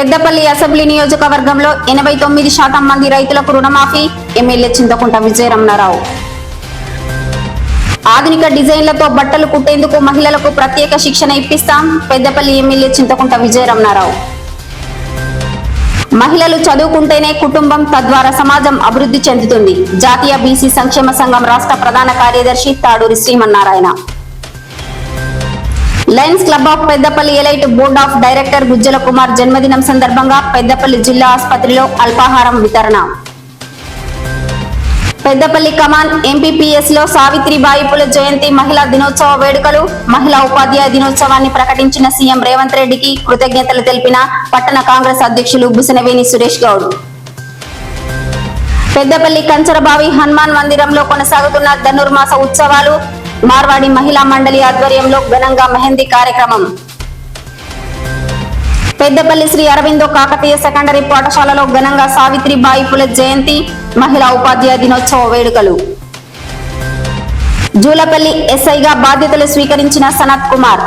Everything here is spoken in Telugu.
పెద్దపల్లి అసెంబ్లీ నియోజకవర్గంలో ఎనభై తొమ్మిది శాతం మంది రైతులకు రుణమాఫీ ఎమ్మెల్యే చింతకుంట విజయరమణారావు. ఆధునిక డిజైన్లతో బట్టలు కుట్టేందుకు మహిళలకు ప్రత్యేక శిక్షణ ఇప్పిస్తాం పెద్దపల్లి ఎమ్మెల్యే చింతకుంట విజయరమణారావు. మహిళలు చదువుకుంటేనే కుటుంబం తద్వారా సమాజం అభివృద్ధి చెందుతుంది. జాతీయ బీసీ సంక్షేమ సంఘం రాష్ట్ర ప్రధాన కార్యదర్శి Taduri Srimannarayana. Lions club of Peddapalli elite board of director Gujjala Kumar జన్మదినం సందర్భంగా పెద్దపల్లి జిల్లా ఆసుపత్రిలో అల్పాహారం వితరణ. పెద్దపల్లి కమాన్ ఎంపీపీఎస్లో సావిత్రిబాయి పుల జయంతి మహిళా దినోత్సవ వేడుకలు మహిళా ఉపాధ్యాయ దినోత్సవాన్ని ప్రకటించిన సీఎం రేవంత్ రెడ్డికి కృతజ్ఞతలు తెలిపిన పట్టణ కాంగ్రెస్ అధ్యక్షులు బుసనవేని సురేష్ గౌడ్. పెద్దపల్లి కంచరబావి హనుమాన్ మందిరంలో కొనసాగుతున్న ధనుర్మాస ఉత్సవాలు మార్వాడి మహిళా మండలి ఆధ్వర్యంలో ఘనంగా మెహందీ కార్యక్రమం. పెద్దపల్లి శ్రీ అరవిందో కాకతీయ సెకండరీ పాఠశాలలో ఘనంగా సావిత్రిబాయి పుల జయంతి మహిళా ఉపాధ్యాయ దినోత్సవ వేడుకలు. జూలపల్లి ఎస్ఐగా బాధ్యతలు స్వీకరించిన సనత్ కుమార్.